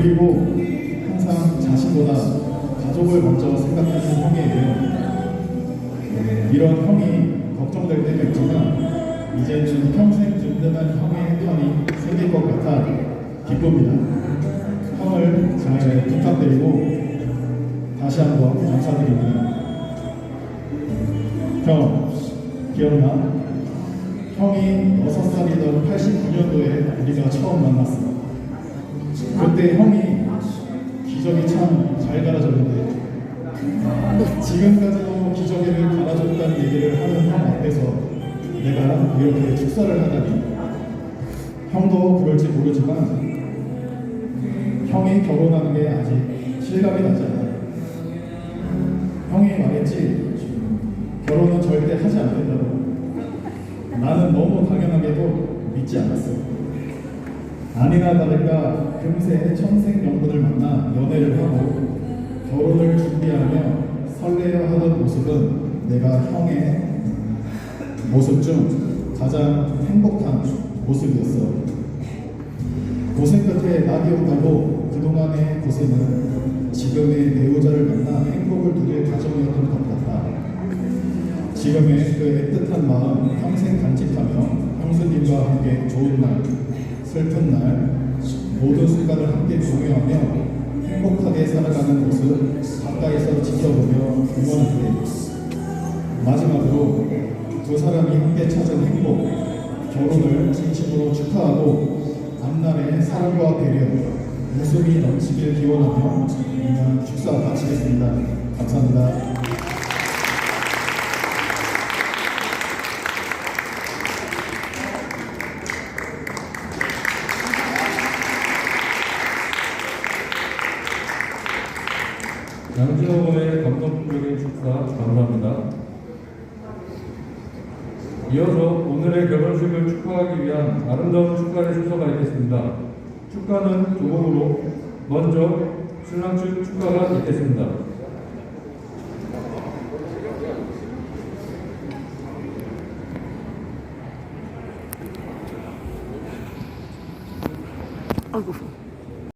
그리고 항상 자신보다 가족을 먼저 생각하는 형이에요. 이런 형이 걱정될 때도 있지만 이제는 평생 든든한 형의 편이 생길 것 같아 기쁩니다. 형을 잘 부탁드리고 다시 한번 감사드립니다. 형, 기억나? 형이 6살이던 89년도에 우리가 처음 만났어. 그때 형이 기저귀 참 잘 갈아줬는데 지금까지도 기저귀를 갈아줬다는 얘기를 하는 형 앞에서 내가 이렇게 축사를 하다니 형도 그럴지 모르지만 형이 결혼하는 게 아직 실감이 나지 않아 형이 말했지 결혼은 절대 하지 않는다고. 나는 너무 당연하게도 믿지 않았어 아니나 다를까 금세 천생 연분을 만나 연애를 하고 결혼을 준비하며 설레어 하던 모습은 내가 형의 모습 중 가장 행복한 모습이었어. 고생 끝에 낙이 온다고 그동안의 고생은 지금의 배우자를 만나 행복을 누릴 과정이었던 것 같다. 지금의 그 애틋한 마음 평생 간직하며 형수님과 함께 좋은 날, 슬픈 날, 모든 순간을 함께 공유하며 행복하게 살아가는 모습 가까이서 지켜보며 응원할게. 마지막으로 두 사람이 함께 찾은 행복, 결혼을 진심으로 축하하고 앞날에 사랑과 배려, 웃음이 넘치길 기원하며 이만 축사 마치겠습니다. 감사합니다. 양진호의 감동적인 축사 감사합니다. 이어서 오늘의 결혼식을 축하하기 위한 아름다운 축가의 순서가 있겠습니다. 축가는 두 곡으로 먼저 신랑 측 축가가 있겠습니다. 아이고.